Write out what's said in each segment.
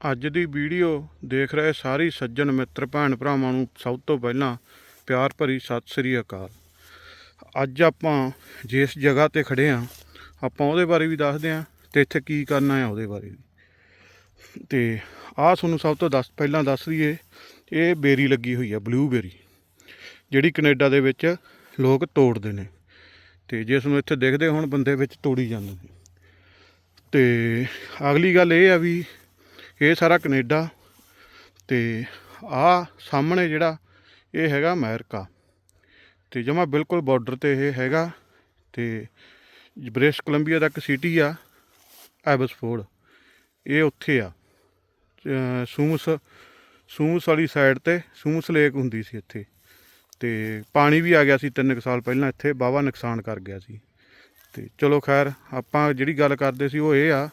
ਅੱਜ ਦੀ ਵੀਡੀਓ ਦੇਖ ਰਹੇ ਸਾਰੇ ਸੱਜਣ ਮਿੱਤਰ ਭੈਣ ਭਰਾਵਾਂ ਨੂੰ ਸਭ ਤੋਂ ਪਹਿਲਾਂ ਪਿਆਰ ਭਰੀ ਸਤਿ ਸ੍ਰੀ ਅਕਾਲ। ਅੱਜ ਆਪਾਂ ਜਿਸ ਜਗ੍ਹਾ ਤੇ ਖੜੇ ਆਂ, ਆਪਾਂ ਉਹਦੇ ਬਾਰੇ ਵੀ ਦੱਸਦੇ ਆਂ ਤੇ ਇੱਥੇ ਕੀ ਕਰਨਾ ਹੈ ਉਹਦੇ ਬਾਰੇ ਵੀ। ਤੇ ਆਹ ਤੁਹਾਨੂੰ ਸਭ ਤੋਂ ਦੱਸ, ਪਹਿਲਾਂ ਦੱਸ ਦਈਏ, ਇਹ ਬੇਰੀ ਲੱਗੀ ਹੋਈ ਆ ਬਲੂਬੇਰੀ ਜਿਹੜੀ ਕੈਨੇਡਾ ਦੇ ਵਿੱਚ ਲੋਕ ਤੋੜਦੇ ਨੇ। ਤੇ ਜਿਸ ਨੂੰ ਇੱਥੇ ਦੇਖਦੇ ਹੁਣ, ਬੰਦੇ ਵਿੱਚ ਤੋੜੀ ਜਾਂਦੇ ਨੇ। ਤੇ ਅਗਲੀ ਗੱਲ ਇਹ ਆ ਵੀ ਇਹ ਸਾਰਾ ਕੈਨੇਡਾ ਤੇ ਆ ਸਾਹਮਣੇ ਜਿਹੜਾ ਇਹ ਹੈਗਾ ਅਮਰੀਕਾ। ਤੇ ਜਮਾ ਬਿਲਕੁਲ ਬਾਰਡਰ ਤੇ ਇਹ ਹੈਗਾ ਤੇ ਬ੍ਰਿਟਿਸ਼ ਕੋਲੰਬੀਆ ਦਾ ਇੱਕ ਸਿਟੀ ਆ ਐਬਸਫੋਰਡ ਇਹ ਉੱਥੇ ਆ। ਅਹ ਸੂਮਸ ਸੂਮਸ ਵਾਲੀ ਸਾਈਡ ਤੇ ਸੂਮਸ ਲੇਕ ਹੁੰਦੀ ਸੀ ਇੱਥੇ। ਤੇ ਪਾਣੀ ਵੀ ਆ ਗਿਆ ਸੀ ਤਿੰਨ ਕੁ ਸਾਲ ਪਹਿਲਾਂ ਇੱਥੇ, ਵਾਹਵਾ ਨੁਕਸਾਨ ਕਰ ਗਿਆ ਸੀ। ਤੇ ਚਲੋ ਖੈਰ, ਆਪਾਂ ਜਿਹੜੀ ਗੱਲ ਕਰਦੇ ਸੀ ਉਹ ਇਹ ਆ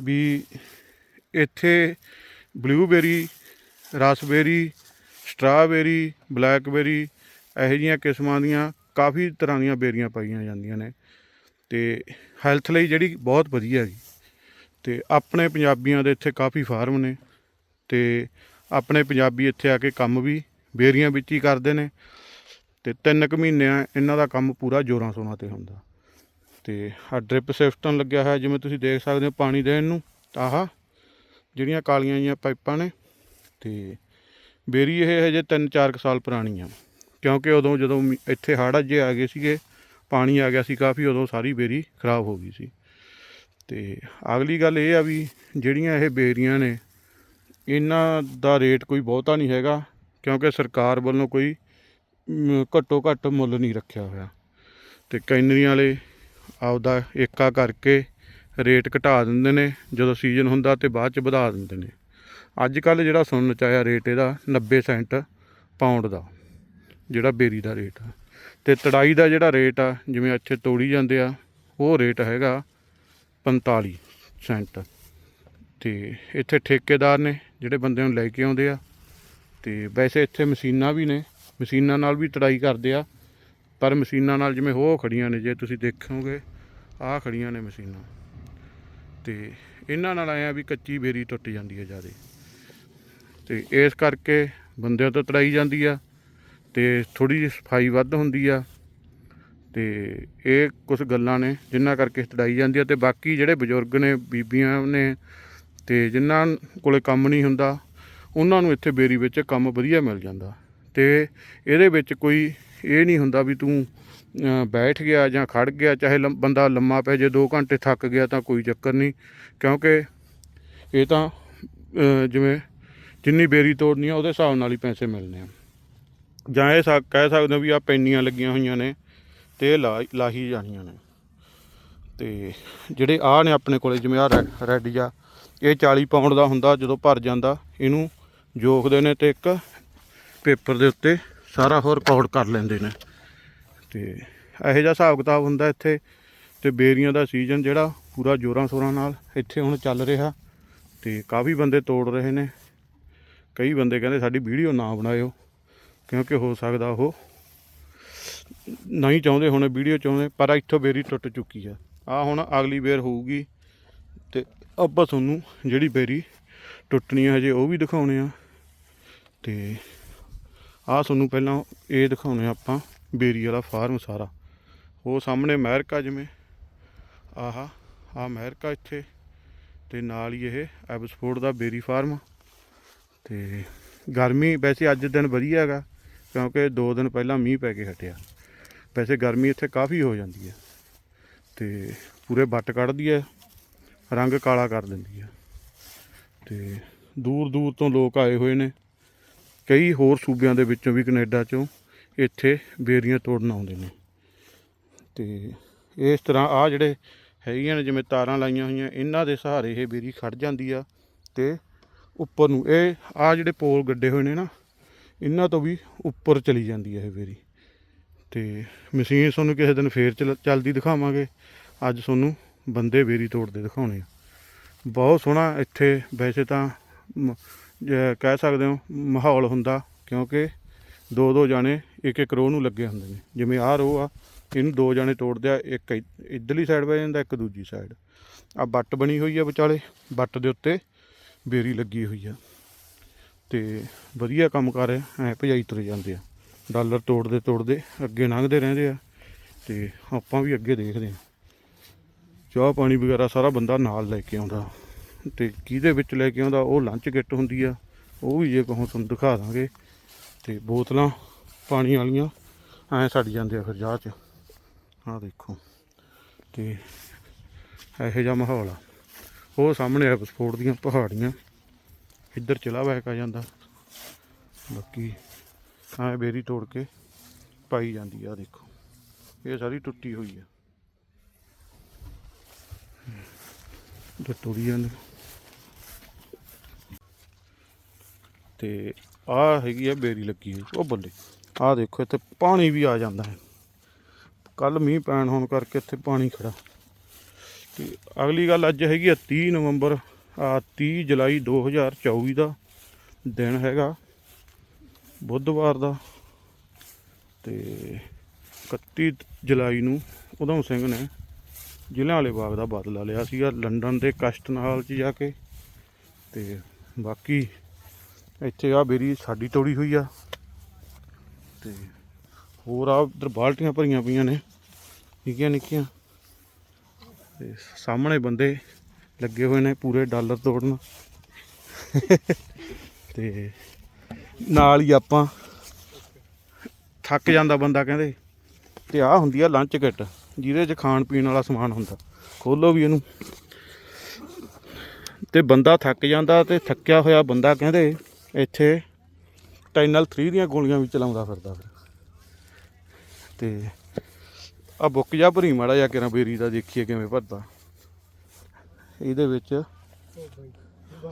ਵੀ ਇੱਥੇ ਬਲੂਬੇਰੀ, ਰਸਬੇਰੀ, ਸਟ੍ਰਾਬੇਰੀ, ਬਲੈਕਬੇਰੀ ਇਹੋ ਜਿਹੀਆਂ ਕਿਸਮਾਂ ਦੀਆਂ ਕਾਫੀ ਤਰ੍ਹਾਂ ਦੀਆਂ ਬੇਰੀਆਂ ਪਾਈਆਂ ਜਾਂਦੀਆਂ ਨੇ ਤੇ ਹੈਲਥ ਲਈ ਜਿਹੜੀ ਬਹੁਤ ਵਧੀਆ ਜੀ। ਤੇ ਆਪਣੇ ਪੰਜਾਬੀਆਂ ਦੇ ਇੱਥੇ ਕਾਫੀ ਫਾਰਮ ਨੇ ਤੇ ਆਪਣੇ ਪੰਜਾਬੀ ਇੱਥੇ ਆ ਕੇ ਕੰਮ ਵੀ ਬੇਰੀਆਂ ਵਿੱਚ ਹੀ ਕਰਦੇ ਨੇ ਤੇ ਤਿੰਨ ਕੁ ਮਹੀਨਿਆਂ ਇਹਨਾਂ ਦਾ ਕੰਮ ਪੂਰਾ ਜੋਰਾਂ ਸੋਨਾ ਤੇ ਹੁੰਦਾ। ਤੇ ਆ ਡ੍ਰਿਪ ਸਿਸਟਮ ਲੱਗਿਆ ਹੋਇਆ ਜਿਵੇਂ ਤੁਸੀਂ ਦੇਖ ਸਕਦੇ ਹੋ ਪਾਣੀ ਦੇਣ ਨੂੰ, ਆਹਾ। ਜਿਹੜੀਆਂ ਕਾਲੀਆਂ ਜੀਆਂ ਪਾਈਪਾਂ ਨੇ ਤੇ ਬੇਰੀ ਇਹ ਹਜੇ 3-4 ਸਾਲ ਪੁਰਾਣੀ ਆ। ਕਿਉਂਕਿ ਉਦੋਂ ਜਦੋਂ ਇੱਥੇ ਹੜ੍ਹ ਜੇ ਆ ਗਏ ਸੀਗੇ, ਪਾਣੀ ਆ ਗਿਆ ਸੀ ਕਾਫੀ, ਉਦੋਂ ਸਾਰੀ ਬੇਰੀ ਖਰਾਬ ਹੋ ਗਈ ਸੀ। ਤੇ ਅਗਲੀ ਗੱਲ ਇਹ ਆ ਵੀ ਜਿਹੜੀਆਂ ਇਹ ਬੇਰੀਆਂ ਨੇ, ਇਹਨਾਂ ਦਾ ਰੇਟ ਕੋਈ ਬਹੁਤਾ ਨਹੀਂ ਹੈਗਾ, ਕਿਉਂਕਿ ਸਰਕਾਰ ਵੱਲੋਂ ਕੋਈ ਘੱਟੋ ਘੱਟ ਮੁੱਲ ਨਹੀਂ ਰੱਖਿਆ ਹੋਇਆ। ਤੇ ਕੈਨਰੀਆਂ ਵਾਲੇ ਆਪਦਾ ਏਕਾ ਕਰਕੇ ਰੇਟ ਘਟਾ ਦਿੰਦੇ ਨੇ, ਜਦੋਂ ਸੀਜ਼ਨ ਹੁੰਦਾ ਤੇ ਬਾਅਦ ਚ ਵਧਾ ਦਿੰਦੇ ਨੇ। ਅੱਜ ਕੱਲ ਜਿਹੜਾ ਸੁਣਨ ਚ ਆਇਆ ਰੇਟ ਇਹਦਾ 90 ਸੈਂਟ ਪਾਉਂਡ ਦਾ, ਜਿਹੜਾ ਬੇਰੀ ਦਾ ਰੇਟ ਆ। ਤੇ ਤੜਾਈ ਦਾ ਜਿਹੜਾ ਰੇਟ ਆ, ਜਿਵੇਂ ਇੱਥੇ ਤੋੜੀ ਜਾਂਦੇ ਆ, ਉਹ ਰੇਟ ਹੈਗਾ 45 ਸੈਂਟ। ਤੇ ਇੱਥੇ ਠੇਕੇਦਾਰ ਨੇ, ਜਿਹੜੇ ਬੰਦੇ ਨੂੰ ਲੈ ਕੇ ਆਉਂਦੇ ਆ। ਤੇ ਵੈਸੇ ਇੱਥੇ ਮਸ਼ੀਨਾਂ ਵੀ ਨੇ, ਮਸ਼ੀਨਾਂ ਨਾਲ ਵੀ ਤੜਾਈ ਕਰਦੇ ਆ। ਪਰ ਮਸ਼ੀਨਾਂ ਨਾਲ ਜਿਵੇਂ ਉਹ ਖੜੀਆਂ ਨੇ, ਜੇ ਤੁਸੀਂ ਦੇਖੋਗੇ, ਆਹ ਖੜੀਆਂ ਨੇ ਮਸ਼ੀਨਾਂ। ਤੇ ਇਹਨਾਂ ਨਾਲ ਆਇਆ ਵੀ ਕੱਚੀ ਬੇਰੀ ਟੁੱਟ ਜਾਂਦੀ ਹੈ ਜ਼ਿਆਦਾ। ਤੇ ਇਸ ਕਰਕੇ ਬੰਦਿਆਂ ਤੋਂ ਤੜਾਈ ਜਾਂਦੀ ਆ ਤੇ ਥੋੜੀ ਜਿਹੀ ਸਫ਼ਾਈ ਵੱਧ ਹੁੰਦੀ ਆ ਤੇ ਇਹ ਕੁਝ ਗੱਲਾਂ ਨੇ ਜਿਨ੍ਹਾਂ ਕਰਕੇ ਤੜਾਈ ਜਾਂਦੀ ਆ ਤੇ ਬਾਕੀ ਜਿਹੜੇ ਬਜ਼ੁਰਗ ਨੇ, ਬੀਬੀਆਂ ਨੇ ਤੇ ਜਿਨ੍ਹਾਂ ਕੋਲੇ ਕੰਮ ਨਹੀਂ ਹੁੰਦਾ, ਉਹਨਾਂ ਨੂੰ ਇੱਥੇ ਬੇਰੀ ਵਿੱਚ ਕੰਮ ਵਧੀਆ ਮਿਲ ਜਾਂਦਾ। ਤੇ ਇਹਦੇ ਵਿੱਚ ਕੋਈ ਇਹ ਨਹੀਂ ਹੁੰਦਾ ਵੀ ਤੂੰ ਬੈਠ ਗਿਆ ਜਾਂ ਖੜ ਗਿਆ, ਚਾਹੇ ਲੰਮ- ਬੰਦਾ ਲੰਮਾ ਪੈ ਜੇ 2 ਘੰਟੇ ਥੱਕ ਗਿਆ ਤਾਂ ਕੋਈ ਚੱਕਰ ਨਹੀਂ। ਕਿਉਂਕਿ ਇਹ ਤਾਂ ਜਿਵੇਂ ਜਿੰਨੀ ਬੇਰੀ ਤੋੜਨੀ ਆ, ਉਹਦੇ ਹਿਸਾਬ ਨਾਲ ਹੀ ਪੈਸੇ ਮਿਲਨੇ ਆ। ਜਾਂ ਇਹ ਸਾ- ਕਹਿ ਸਕਦੇ ਹੋ ਵੀ ਆ ਪੈਨੀਆਂ ਲੱਗੀਆਂ ਹੋਈਆਂ ਨੇ ਤੇ ਇਹ ਲਾ, ਲਾਹੀ ਜਾਣੀਆਂ ਨੇ। ਤੇ ਜਿਹੜੇ ਆ ਨੇ ਆਪਣੇ ਕੋਲੇ, ਜਿਵੇਂ ਆ ਰੈਡ ਜਾ ਇਹ 40 ਪਾਉਂਡ ਦਾ ਹੁੰਦਾ, ਜਦੋਂ ਭਰ ਜਾਂਦਾ, ਇਹਨੂੰ ਜੋਖਦੇ ਨੇ ਤੇ ਇੱਕ ਪੇਪਰ ਦੇ ਉੱਤੇ ਸਾਰਾ ਹੋਰ ਰਿਕਾਰਡ ਕਰ ਲੈਂਦੇ ਨੇ। ਤੇ ਇਹੋ ਜਿਹਾ ਹਿਸਾਬ ਕਿਤਾਬ ਹੁੰਦਾ ਇੱਥੇ ਤੇ ਬੇਰੀਆਂ ਦਾ ਸੀਜ਼ਨ ਜਿਹੜਾ ਪੂਰਾ ਜੋਰਾਂ ਸ਼ੋਰਾਂ ਨਾਲ ਇੱਥੇ ਹੁਣ ਚੱਲ ਰਿਹਾ ਤੇ ਕਾਫੀ ਬੰਦੇ ਤੋੜ ਰਹੇ ਨੇ। ਕਈ ਬੰਦੇ ਕਹਿੰਦੇ ਸਾਡੀ ਵੀਡੀਓ ਨਾ ਬਣਾਇਓ ਕਿਉਂਕਿ ਹੋ ਸਕਦਾ ਉਹ ਨਹੀਂ ਚਾਹੁੰਦੇ ਹੁਣ, ਵੀਡੀਓ ਚਾਹੁੰਦੇ, ਪਰ ਇੱਥੋਂ ਬੇਰੀ ਟੁੱਟ ਚੁੱਕੀ ਆ। ਆ ਹੁਣ ਅਗਲੀ ਵੇਰ ਹੋਊਗੀ ਤੇ ਆਪਾਂ ਤੁਹਾਨੂੰ ਜਿਹੜੀ ਬੇਰੀ ਟੁੱਟਣੀ ਆ ਹਜੇ ਉਹ ਵੀ ਦਿਖਾਉਣੇ ਆ। ਤੇ ਆ ਤੁਹਾਨੂੰ ਪਹਿਲਾਂ ਇਹ ਦਿਖਾਉਣੇ ਆ ਆਪਾਂ। ਬੇਰੀ ਵਾਲਾ ਫਾਰਮ ਸਾਰਾ। ਉਹ ਸਾਹਮਣੇ ਅਮਰੀਕਾ ਜਿਵੇਂ। ਆਹਾ ਆ ਅਮਰੀਕਾ ਇੱਥੇ। ਤੇ ਨਾਲ ਹੀ ਇਹ ਐਬਸਫੋਰਡ ਦਾ ਬੇਰੀ ਫਾਰਮ। ਤੇ ਗਰਮੀ ਵੈਸੇ ਅੱਜ ਦਿਨ ਵਧੀਆ ਹੈਗਾ, ਕਿਉਂਕਿ 2 ਦਿਨ ਪਹਿਲਾਂ ਮੀਂਹ ਪੈ ਕੇ ਹਟਿਆ। ਵੈਸੇ ਗਰਮੀ ਇੱਥੇ ਕਾਫੀ ਹੋ ਜਾਂਦੀ ਹੈ। ਤੇ ਪੂਰੇ ਵੱਟ ਕੱਢਦੀ ਹੈ, ਰੰਗ ਕਾਲਾ ਕਰ ਦਿੰਦੀ ਹੈ। ਤੇ ਦੂਰ ਦੂਰ ਤੋਂ ਲੋਕ ਆਏ ਹੋਏ ਨੇ। ਕਈ ਹੋਰ ਸੂਬਿਆਂ ਦੇ ਵਿੱਚੋਂ ਵੀ ਕੈਨੇਡਾ ਚੋਂ। ਇੱਥੇ ਬੇਰੀਆਂ ਤੋੜਨ ਆਉਂਦੇ ਨੇ। ਤੇ ਇਸ ਤਰ੍ਹਾਂ ਆ ਜਿਹੜੇ ਹੈਗੀਆਂ ਨੇ, ਜਿਵੇਂ ਤਾਰਾਂ ਲਾਈਆਂ ਹੋਈਆਂ, ਇਹਨਾਂ ਦੇ ਸਹਾਰੇ ਇਹ ਬੇਰੀ ਖੜ ਜਾਂਦੀ ਆ ਤੇ ਉੱਪਰ ਨੂੰ ਇਹ ਆ ਜਿਹੜੇ ਪੋਲ ਗੱਡੇ ਹੋਏ ਨੇ ਨਾ, ਇਹਨਾਂ ਤੋਂ ਵੀ ਉੱਪਰ ਚਲੀ ਜਾਂਦੀ ਹੈ ਇਹ ਬੇਰੀ। ਤੇ ਮਸ਼ੀਨ ਤੁਹਾਨੂੰ ਕਿਸੇ ਦਿਨ ਫੇਰ ਚੱਲ- ਚੱਲਦੀ ਦਿਖਾਵਾਂਗੇ। ਅੱਜ ਤੁਹਾਨੂੰ ਬੰਦੇ ਬੇਰੀ ਤੋੜਦੇ ਦਿਖਾਉਣੇ ਆ। ਬਹੁਤ ਸੋਹਣਾ ਇੱਥੇ ਵੈਸੇ ਤਾਂ ਮ- ਕਹਿ ਸਕਦੇ ਹੋ ਮਾਹੌਲ ਹੁੰਦਾ, ਕਿਉਂਕਿ ਦੋ ਦੋ ਜਾਣੇ ਇੱਕ ਇੱਕ ਰੋਹ ਨੂੰ ਲੱਗੇ ਹੁੰਦੇ ਨੇ। ਜਿਵੇਂ ਆਹ ਰੋਹ ਆ, ਇਹਨੂੰ ਦੋ ਜਾਣੇ ਤੋੜਦੇ ਆ ਇੱਕ ਇ- ਇੱਧਰਲੀ ਸਾਈਡ ਬਹਿ ਜਾਂਦਾ, ਇੱਕ ਦੂਜੀ ਸਾਈਡ ਆ ਬੱਟ ਬਣੀ ਹੋਈ ਆ ਵਿਚਾਲੇ, ਬੱਟ ਦੇ ਉੱਤੇ ਬੇਰੀ ਲੱਗੀ ਹੋਈ ਆ। ਤੇ ਵਧੀਆ ਕੰਮ ਕਰ ਐ ਭਜਾਈ ਤੁਰ ਜਾਂਦੇ ਆ। ਡਾਲਰ ਤੋੜਦੇ ਤੋੜਦੇ ਅੱਗੇ ਲੰਘਦੇ ਰਹਿੰਦੇ ਆ, ਤੇ ਆਪਾਂ ਵੀ ਅੱਗੇ ਦੇਖਦੇ ਆ। ਚਾਹ ਪਾਣੀ ਵਗੈਰਾ ਸਾਰਾ ਬੰਦਾ ਨਾਲ ਲੈ ਕੇ ਆਉਂਦਾ। ਤੇ ਕਿਹਦੇ ਵਿੱਚ ਲੈ ਕੇ ਆਉਂਦਾ, ਉਹ ਲੰਚ ਕਿੱਟ ਹੁੰਦੀ ਆ, ਉਹ ਵੀ ਜੇ ਕਹੋ ਤੁਹਾਨੂੰ ਦਿਖਾ ਦਾਂਗੇ। ਤੇ ਬੋਤਲਾਂ ਪਾਣੀ ਵਾਲੀਆਂ, ਐ ਛੱਡ ਜਾਂਦੇ ਆ ਫਿਰ ਚਾਹ ਚ। ਆਹ ਦੇਖੋ, ਤੇ ਇਹੋ ਜਿਹਾ ਮਾਹੌਲ ਆ। ਉਹ ਸਾਹਮਣੇ ਆ ਬਸਫੋਰਡ ਦੀਆਂ ਪਹਾੜੀਆਂ। ਇੱਧਰ ਚਲਾ ਬੈਕ ਆ ਜਾਂਦਾ। ਬਾਕੀ ਐ ਬੇਰੀ ਤੋੜ ਕੇ ਪਾਈ ਜਾਂਦੀ ਆ ਦੇਖੋ। ਇਹ ਸਾਰੀ ਟੁੱਟੀ ਹੋਈ ਆ। ਤੇ ਤੋੜੀ ਜਾਂਦੇ। ਤੇ ਆ ਹੈਗੀ ਆ ਬੇਰੀ ਲੱਗੀ ਹੋਈ, ਉਹ ਬੱਲੇ ਆ ਦੇਖੋ, ਇੱਥੇ ਪਾਣੀ ਵੀ ਆ ਜਾਂਦਾ ਹੈ। ਕੱਲ ਮੀਂਹ ਪੈਣ ਹੋਣ ਕਰਕੇ ਇੱਥੇ ਪਾਣੀ ਖੜਾ। ਤੇ ਅਗਲੀ ਗੱਲ ਅੱਜ ਹੈਗੀ ਆ 30 ਨਵੰਬਰ, ਆ 30 ਜੁਲਾਈ 2024 ਦਾ ਦਿਨ ਹੈਗਾ, ਬੁੱਧਵਾਰ ਦਾ। ਤੇ 31 ਜੁਲਾਈ ਨੂੰ ਉਦਮ ਸਿੰਘ ਨੇ ਜ਼ਿਲ੍ਹਾ ਵਾਲੇ ਬਾਗ ਦਾ ਬਦਲਾ ਲਿਆ ਸੀਗਾ, ਲੰਡਨ ਦੇ ਕਸ਼ਟਨਹਾਲ 'ਚ ਜਾ ਕੇ। ਤੇ ਬਾਕੀ ਇੱਥੇ ਆ ਬੇਰੀ ਸਾਡੀ ਤੋੜੀ ਹੋਈ ਆ। ਤੇ ਹੋਰ ਆ ਉਧਰ ਬਾਲਟੀਆਂ ਭਰੀਆਂ ਪਈਆਂ ਨੇ, ਨਿੱਕੀਆਂ ਨਿੱਕੀਆਂ। ਤੇ ਸਾਹਮਣੇ ਬੰਦੇ ਲੱਗੇ ਹੋਏ ਨੇ ਪੂਰੇ ਡਾਲਰ ਤੋੜਨ। ਤੇ ਨਾਲ ਹੀ ਆਪਾਂ ਥੱਕ ਜਾਂਦਾ ਬੰਦਾ ਕਹਿੰਦੇ। ਤੇ ਆ ਹੁੰਦੀ ਆ ਲੰਚ ਕਿੱਟ ਜਿਹਦੇ 'ਚ ਖਾਣ ਪੀਣ ਵਾਲਾ ਸਮਾਨ ਹੁੰਦਾ। ਖੋਲੋ ਵੀ ਇਹਨੂੰ। ਤੇ ਬੰਦਾ ਥੱਕ ਜਾਂਦਾ ਤੇ ਥੱਕਿਆ ਹੋਇਆ ਬੰਦਾ ਕਹਿੰਦੇ ਇੱਥੇ ਟਾਈਨਲ 3 ਦੀਆਂ ਗੋਲੀਆਂ ਵੀ ਚਲਾਉਂਦਾ ਫਿਰਦਾ ਫਿਰ। ਤੇ ਆ ਬੁੱਕ ਜਾ ਭਰੀ ਮਾੜਾ ਜਾ ਕੇ ਨਾ ਬੇਰੀ ਦਾ ਦੇਖੀਏ ਕਿਵੇਂ ਭਰਦਾ। ਇਹਦੇ ਵਿੱਚ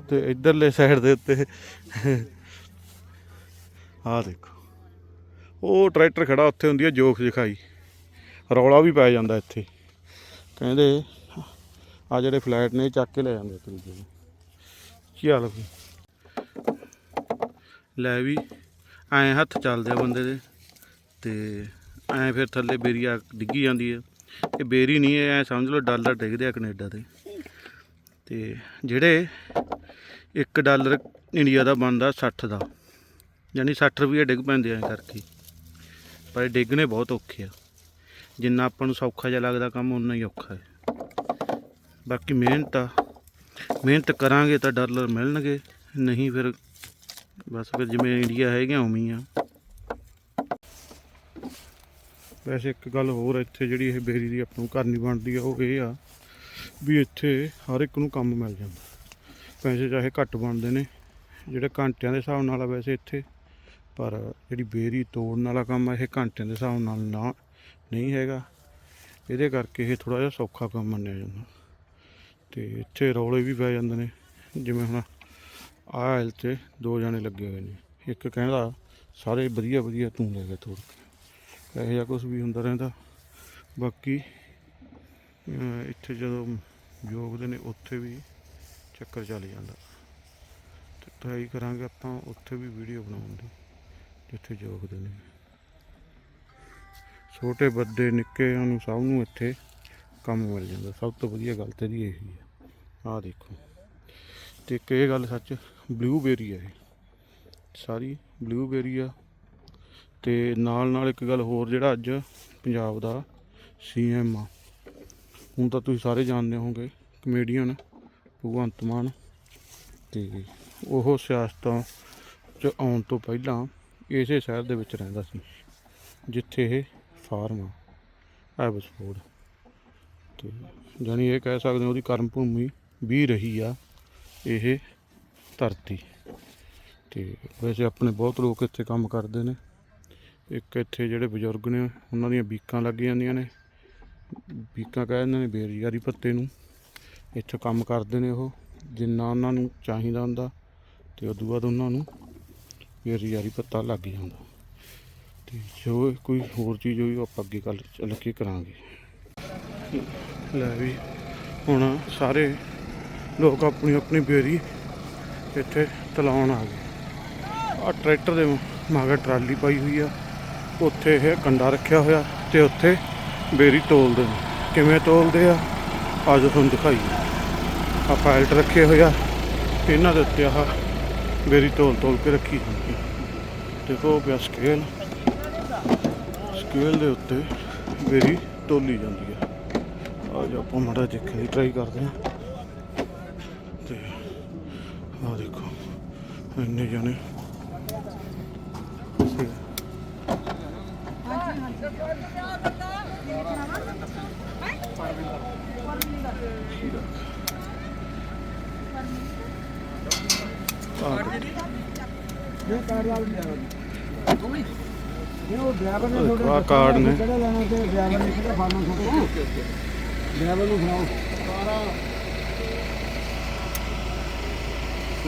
ਤੇ ਇਧਰਲੇ ਸਾਈਡ ਦੇ ਉੱਤੇ ਆਹ ਦੇਖੋ। ਉਹ ਟਰੈਕਟਰ ਖੜਾ ਉੱਥੇ ਹੁੰਦੀ ਹੈ ਜੋਖ ਦਿਖਾਈ ਰੌਲਾ ਵੀ ਪੈ ਜਾਂਦਾ ਇੱਥੇ। ਕਹਿੰਦੇ ਆ ਜਿਹੜੇ ਫਲੈਟ ਨੇ ਚੱਕ ਕੇ ਲੈ ਜਾਂਦੇ ਤਰੀਕੇ ਦੂਜੇ ਨੂੰ ਚੱਲ ਵੀ ਲੈ ਵੀ ਐਂ ਹੱਥ ਚੱਲਦੇ ਆ ਬੰਦੇ ਦੇ ਤੇ ਐਂ ਫਿਰ ਥੱਲੇ ਬੇਰੀ ਆ ਡਿੱਗੀ ਜਾਂਦੀ ਹੈ ਇਹ ਬੇਰੀ ਨਹੀਂ ਐ ਸਮਝ ਲਓ ਡਾਲਰ ਡਿੱਗਦੇ ਆ ਕੈਨੇਡਾ ਦੇ ਤੇ ਜਿਹੜੇ 1 ਡਾਲਰ ਇੰਡੀਆ ਦਾ ਬਣਦਾ 60 ਦਾ, ਯਾਨੀ 60 ਰੁਪਏ ਡਿੱਗ ਪੈਂਦੇ ਆ ਕਰਕੇ। ਪਰ ਇਹ ਡਿੱਗਣੇ ਬਹੁਤ ਔਖੇ ਆ। ਜਿੰਨਾ ਆਪਾਂ ਨੂੰ ਸੌਖਾ ਜਿਹਾ ਲੱਗਦਾ ਕੰਮ ਉਨਾ ਹੀ ਔਖਾ ਹੈ। ਬਾਕੀ ਮਿਹਨਤ ਆ। ਮਿਹਨਤ ਕਰਾਂਗੇ ਤਾਂ ਡਾਲਰ ਮਿਲਣਗੇ, ਨਹੀਂ ਫਿਰ ਬਸ ਫਿਰ ਜਿਵੇਂ ਇੰਡੀਆ ਹੈਗਾ ਉਵੇਂ ਹੀ ਆ। ਵੈਸੇ ਇੱਕ ਗੱਲ ਹੋਰ ਇੱਥੇ ਜਿਹੜੀ ਇਹ ਬੇਰੀ ਦੀ ਆਪਾਂ ਨੂੰ ਕਰਨੀ ਬਣਦੀ ਆ, ਉਹ ਇਹ ਆ ਵੀ ਇੱਥੇ ਹਰ ਇੱਕ ਨੂੰ ਕੰਮ ਮਿਲ ਜਾਂਦਾ। ਪੈਸੇ ਚਾਹੇ ਘੱਟ ਬਣਦੇ ਨੇ, ਜਿਹੜੇ ਘੰਟਿਆਂ ਦੇ ਹਿਸਾਬ ਨਾਲ ਆ ਵੈਸੇ ਇੱਥੇ, ਪਰ ਜਿਹੜੀ ਬੇਰੀ ਤੋੜਨ ਵਾਲਾ ਕੰਮ ਆ, ਇਹ ਘੰਟਿਆਂ ਦੇ ਹਿਸਾਬ ਨਾਲ ਨਾ ਨਹੀਂ ਹੈਗਾ। ਇਹਦੇ ਕਰਕੇ ਇਹ ਥੋੜਾ ਜਿਹਾ ਸੌਖਾ ਕੰਮ ਮੰਨਿਆ ਜਾਂਦਾ। ਤੇ ਇੱਥੇ ਰੌਲੇ ਵੀ ਪੈ ਜਾਂਦੇ ਨੇ, ਜਿਵੇਂ ਹੁਣ ਆਹ ਐਲ 'ਤੇ ਦੋ ਜਣੇ ਲੱਗੇ ਹੋਏ ਨੇ। ਇੱਕ ਕਹਿੰਦਾ, ਸਾਰੇ ਵਧੀਆ ਵਧੀਆ ਤੂੰ ਲੈ ਕੇ ਤੋੜ ਕੇ ਇਹੋ ਜਿਹਾ ਕੁਝ ਵੀ ਹੁੰਦਾ ਰਹਿੰਦਾ। ਬਾਕੀ ਇੱਥੇ ਜਦੋਂ ਯੋਗਦੇ ਨੇ, ਉੱਥੇ ਵੀ ਚੱਕਰ ਚੱਲ ਜਾਂਦਾ। ਤੇ ਟਰਾਈ ਕਰਾਂਗੇ ਆਪਾਂ ਉੱਥੇ ਵੀ ਵੀਡੀਓ ਬਣਾਉਣ ਦੀ, ਜਿੱਥੇ ਯੋਗਦੇ ਨੇ। ਛੋਟੇ ਵੱਡੇ ਨਿੱਕੇ ਨੂੰ ਸਭ ਨੂੰ ਇੱਥੇ ਕੰਮ ਮਿਲ ਜਾਂਦਾ। ਸਭ ਤੋਂ ਵਧੀਆ ਗੱਲ ਤੇ ਦੀ ਇਹੀ ਹੈ। ਆਹ ਦੇਖੋ। ਤੇ ਇੱਕ ਇਹ ਗੱਲ ਸੱਚ ਬਲੂਬੇਰੀ ਹੈ ਇਹ। ਸਾਰੀ ਬਲੂਬੇਰੀ ਆ। ਤੇ ਨਾਲ ਨਾਲ ਇੱਕ ਗੱਲ ਹੋਰ ਜਿਹੜਾ ਅੱਜ ਪੰਜਾਬ ਦਾ ਸੀਐਮ ਆ। ਹੁਣ ਤਾਂ ਤੁਸੀਂ ਸਾਰੇ ਜਾਣਦੇ ਹੋਵੋਗੇ ਕਮੇਡੀਅਨ ਭਗਵੰਤ ਮਾਨ। ਤੇ ਉਹ ਸਿਆਸਤਾਂ ਚ ਆਉਣ ਤੋਂ ਪਹਿਲਾਂ ਇਸੇ ਸ਼ਹਿਰ ਦੇ ਵਿੱਚ ਰਹਿੰਦਾ ਸੀ, ਜਿੱਥੇ ਇਹ ਫਾਰਮ ਆ ਐਬਸਫੋਰਡ ਤੇ ਜਾਣੀ ਇਹ ਕਹਿ ਸਕਦੇ ਹਾਂ ਉਹਦੀ ਕਰਮ ਭੂਮੀ ਵੀ ਰਹੀ ਆ। ਇਹ ਧਰਤੀ। ਤੇ ਵੈਸੇ ਆਪਣੇ ਬਹੁਤ ਲੋਕ ਇੱਥੇ ਕੰਮ ਕਰਦੇ ਨੇ। ਇੱਕ ਇੱਥੇ ਜਿਹੜੇ ਬਜ਼ੁਰਗ ਨੇ, ਉਹਨਾਂ ਦੀਆਂ ਬੀਕਾਂ ਲੱਗ ਜਾਂਦੀਆਂ ਨੇ। ਬੀਕਾਂ ਕਹਿ ਦਿੰਦੇ ਨੇ ਬੇਰੁਜ਼ਗਾਰੀ ਪੱਤੇ ਨੂੰ। ਇੱਥੇ ਕੰਮ ਕਰਦੇ ਨੇ ਉਹ, ਜਿੰਨਾ ਉਹਨਾਂ ਨੂੰ ਚਾਹੀਦਾ ਹੁੰਦਾ, ਤੇ ਉਦੋਂ ਬਾਅਦ ਉਹਨਾਂ ਨੂੰ ਬੇਰੁਜ਼ਗਾਰੀ ਪੱਤਾ ਲੱਗ ਜਾਂਦਾ। ਤੇ ਜੋ ਕੋਈ ਹੋਰ ਚੀਜ਼ ਹੋਈ, ਉਹ ਆਪਾਂ ਅੱਗੇ ਗੱਲ ਚੱਲ ਕੇ ਕਰਾਂਗੇ। ਲੈ ਵੀ, ਹੁਣ ਸਾਰੇ ਲੋਕ ਆਪਣੀ ਆਪਣੀ ਬੇਰੀ ਇੱਥੇ ਤਲਾਉਣ ਆ ਗਏ। ਆ ਟਰੈਕਟਰ ਦੇ ਮਗਰ ਟਰਾਲੀ ਪਾਈ ਹੋਈ ਆ। ਉੱਥੇ ਇਹ ਕੰਡਾ ਰੱਖਿਆ ਹੋਇਆ ਤੇ ਉੱਥੇ ਬੇਰੀ ਤੋਲਦੇ ਨੇ। ਕਿਵੇਂ ਤੋਲਦੇ ਆ? ਅੱਜ ਤੁਹਾਨੂੰ ਦਿਖਾਈਏ ਆ ਪਾਇਲਟ ਰੱਖੇ ਹੋਇਆ ਇਹਨਾਂ ਦੇ ਉੱਤੇ ਆਹ ਬੇਰੀ ਤੋਲ ਤੋਲ ਕੇ ਰੱਖੀ ਜਾਂਦੀ ਦੇਖੋ ਉਹ ਪਿਆ ਸਕੇਲ ਸਕੇਲ ਦੇ ਉੱਤੇ ਬੇਰੀ ਤੋਲੀ ਜਾਂਦੀ ਆ। ਅੱਜ ਆਪਾਂ ਮੜਾ ਦੇਖਣ ਦੀ ਟਰਾਈ ਕਰਦੇ ਹਾਂ ਤੇ ਆ ਦੇਖੋ ਇੰਨੇ ਜਣੇ ਤੇ। ਇਹ ਕਾਰਡ ਵਾਲ ਇਹ ਉਹ ਡਰਾਈਵਰ ਨੇ ਆਹ ਕਾਰਡ ਨੇ। ਕਿਹੜਾ ਲੈਣਾ ਤੇ ਡਰਾਈਵਰ ਨੇ ਕਿਹੜਾ ਫਾਰਮ ਛੋਟੋ ਡਰਾਈਵਰ ਨੂੰ ਫੜਾਓ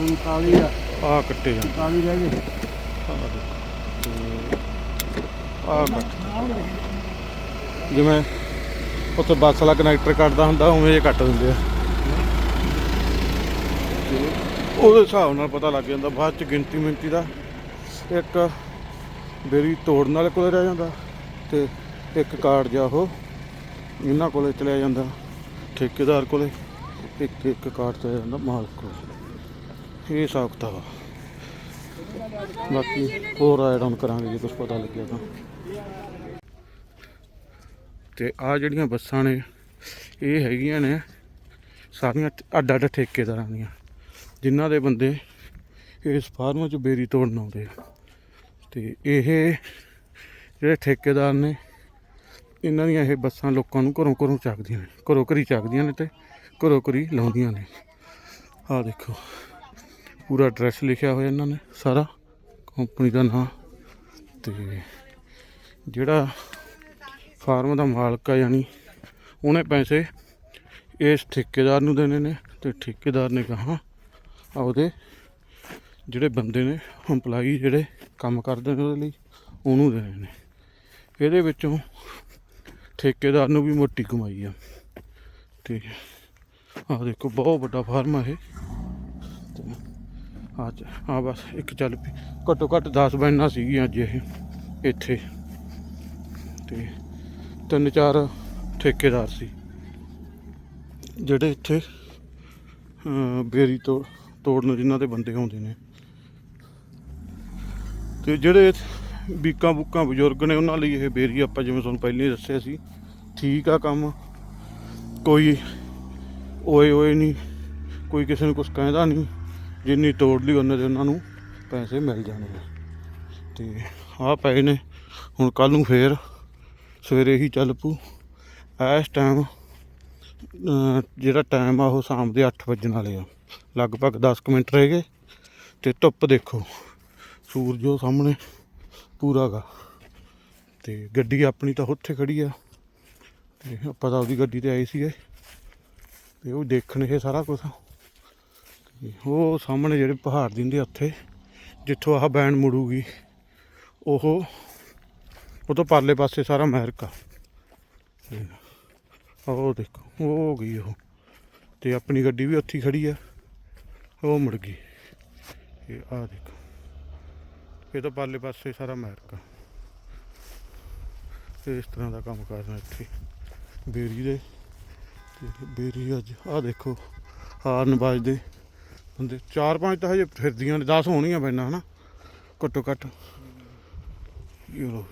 39 ਆ ਆ ਕੱਟੇ ਜਾਂਦੇ। 39 ਰਹਿ ਗਏ। ਆ ਕੱਟ। ਜਿਵੇਂ ਉੱਥੇ ਬੱਸ ਵਾਲਾ ਕਨੈਕਟਰ ਕੱਟਦਾ ਹੁੰਦਾ ਉਵੇਂ ਇਹ ਕੱਟ ਦਿੰਦੇ ਆ। ਉਹਦੇ ਹਿਸਾਬ ਨਾਲ ਪਤਾ ਲੱਗ ਜਾਂਦਾ ਬਾਅਦ ਚ ਗਿਣਤੀ ਮਿੰਤੀ ਦਾ ਇੱਕ ਬੇਰੀ ਤੋੜਨ ਵਾਲੇ ਕੋਲੇ ਰਹਿ ਜਾਂਦਾ ਤੇ ਇੱਕ ਕਾਰਡ ਜਾ ਉਹ ਇਹਨਾਂ ਕੋਲੇ ਚਲਿਆ ਜਾਂਦਾ ਠੇਕੇਦਾਰ ਕੋਲੇ ਇੱਕ ਇੱਕ ਕਾਰਡ ਚਲਿਆ ਜਾਂਦਾ ਮਾਲਕ ਕੋਲੇ। ਇਹ ਹਿਸਾਬ ਕਿਤਾਬ ਆ। ਬਾਕੀ ਹੋਰ ਐਡ ਆਨ ਕਰਾਂਗੇ ਜੇ ਕੁਝ ਪਤਾ ਲੱਗਿਆ ਤਾਂ। ਤੇ ਆ ਜਿਹੜੀਆਂ ਬੱਸਾਂ ਨੇ, ਇਹ ਹੈਗੀਆਂ ਨੇ ਸਾਰੀਆਂ ਅੱਡ ਅੱਡ ਠੇਕੇਦਾਰਾਂ ਦੀਆਂ, ਜਿਨ੍ਹਾਂ ਦੇ ਬੰਦੇ ਇਸ ਫਾਰਮ 'ਚ ਬੇਰੀ ਤੋੜਨ ਆਉਂਦੇ ਆ। ਤੇ ਇਹ ਜਿਹੜੇ ਠੇਕੇਦਾਰ ਨੇ, ਇਹਨਾਂ ਦੀਆਂ ਇਹ ਬੱਸਾਂ ਲੋਕਾਂ ਨੂੰ ਘਰੋਂ ਘਰੋਂ ਚੱਕਦੀਆਂ ਨੇ, ਘਰੋਂ ਘਰੀ ਚੱਕਦੀਆਂ ਨੇ ਤੇ ਘਰੋਂ ਘਰੀ ਲਾਉਂਦੀਆਂ ਨੇ। ਆਹ ਦੇਖੋ। ਪੂਰਾ ਐਡਰੈਸ ਲਿਖਿਆ ਹੋਇਆ ਇਹਨਾਂ ਨੇ ਸਾਰਾ ਕੰਪਨੀ ਦਾ ਨਾਮ ਤੇ ਜਿਹੜਾ ਫਾਰਮ ਦਾ ਮਾਲਕ ਆ ਯਾਨੀ, ਉਹਨੇ ਪੈਸੇ ਇਸ ਠੇਕੇਦਾਰ ਨੂੰ ਦੇਣੇ ਨੇ ਤੇ ਠੇਕੇਦਾਰ ਨੇ ਕਹਾ ਉਹਦੇ ਜਿਹੜੇ ਬੰਦੇ ਨੇ, EMPLOYEE ਜਿਹੜੇ ਕੰਮ ਕਰਦੇ ਨੇ ਉਹਦੇ ਲਈ ਉਹਨੂੰ ਦੇਣੇ ਨੇ। ਇਹਦੇ ਵਿੱਚੋਂ ਠੇਕੇਦਾਰ ਨੂੰ ਵੀ ਮੋਟੀ ਕਮਾਈ ਆ। ਤੇ ਆਹ ਦੇਖੋ, ਬਹੁਤ ਵੱਡਾ ਫਾਰਮ ਆ ਇਹ। ਤੇ ਅੱਜ ਆ ਬਸ, ਇੱਕ ਚੱਲ ਪਈ। ਘੱਟੋ ਘੱਟ 10 ਬੈਨਾਂ ਸੀਗੀਆਂ ਅੱਜ ਇਹ, ਇੱਥੇ। ਤੇ ਤਿੰਨ ਚਾਰ ਠੇਕੇਦਾਰ ਸੀ। ਜਿਹੜੇ ਇੱਥੇ ਬੇਰੀ ਤੋਂ ਤੋੜਨ ਜਿਨ੍ਹਾਂ ਦੇ ਬੰਦੇ ਆਉਂਦੇ ਨੇ। ਤੇ ਜਿਹੜੇ ਬੀਕਾਂ ਬੁੱਕਾਂ ਬਜ਼ੁਰਗ ਨੇ, ਉਹਨਾਂ ਲਈ ਇਹ ਬੇਰੀ ਆਪਾਂ ਜਿਵੇਂ ਤੁਹਾਨੂੰ ਪਹਿਲਾਂ ਹੀ ਦੱਸਿਆ ਸੀ, ਠੀਕ ਆ ਕੰਮ। ਕੋਈ ਓਏ ਓਏ ਨਹੀਂ, ਕੋਈ ਕਿਸੇ ਨੂੰ ਕੁਝ ਕਹਿੰਦਾ ਨਹੀਂ। ਜਿੰਨੀ ਤੋੜ ਲਈ ਉਹਨਾਂ ਦੇ ਉਹਨਾਂ ਨੂੰ ਪੈਸੇ ਮਿਲ ਜਾਣੇ ਆ। ਤੇ ਆਹ ਪਏ ਨੇ, ਹੁਣ ਕੱਲ ਨੂੰ ਫੇਰ ਸਵੇਰੇ ਹੀ ਚੱਲ ਪੂ ਇਸ ਟਾਈਮ ਜਿਹੜਾ ਟਾਈਮ ਆ ਉਹ ਸ਼ਾਮ ਦੇ 8 ਵੱਜਣ ਵਾਲੇ ਆ। ਲਗਭਗ 10 ਕੁ ਮਿੰਟ ਰਹਿ ਗਏ ਤੇ ਧੁੱਪ ਦੇਖੋ, ਸੂਰਜ ਉਹ ਸਾਹਮਣੇ ਪੂਰਾ ਗਾ। ਤੇ ਗੱਡੀ ਆਪਣੀ ਤਾਂ ਉੱਥੇ ਖੜੀ ਆ। ਤੇ ਆਪਾਂ ਤਾਂ ਉਹਦੀ ਗੱਡੀ ਤੇ ਆਏ ਸੀਗੇ। ਤੇ ਉਹ ਦੇਖਣ ਇਹ ਸਾਰਾ ਕੁਝ ਉਹ ਸਾਹਮਣੇ ਜਿਹੜੇ ਪਹਾੜ ਦਿੰਦੇ ਆ ਉੱਥੇ, ਜਿੱਥੋਂ ਆਹ ਬੈਂਡ ਮੁੜੂਗੀ, ਉਹ ਉਹ ਤੋਂ ਪਰਲੇ ਪਾਸੇ ਸਾਰਾ ਅਮਰੀਕਾ। ਉਹ ਦੇਖੋ, ਉਹ ਹੋ ਗਈ ਉਹ। ਤੇ ਆਪਣੀ ਗੱਡੀ ਵੀ ਉੱਥੇ ਹੀ ਖੜੀ ਆ, ਉਹ ਮੁੜ ਗਈ। ਇਹ ਆ ਦੇਖੋ, ਇਹ ਤਾਂ ਪਰਲੇ ਪਾਸੇ ਸਾਰਾ ਅਮਰੀਕਾ। ਤੇ ਇਸ ਤਰ੍ਹਾਂ ਦਾ ਕੰਮ ਕਰਨਾ ਇੱਥੇ, ਬੇਰੀ ਦੇ। ਬੇਰੀ ਅੱਜ ਆ ਦੇਖੋ, ਹਾਰਨ ਵੱਜਦੇ। ਬੰਦੇ ਚਾਰ ਪੰਜ ਤਾਂ ਹਜੇ ਫਿਰਦੀਆਂ ਨੇ 10 ਹੋਣੀਆਂ ਪੈਣਾ ਹਨਾ, ਘੱਟੋ ਘੱਟ। ਇਹ ਲੋ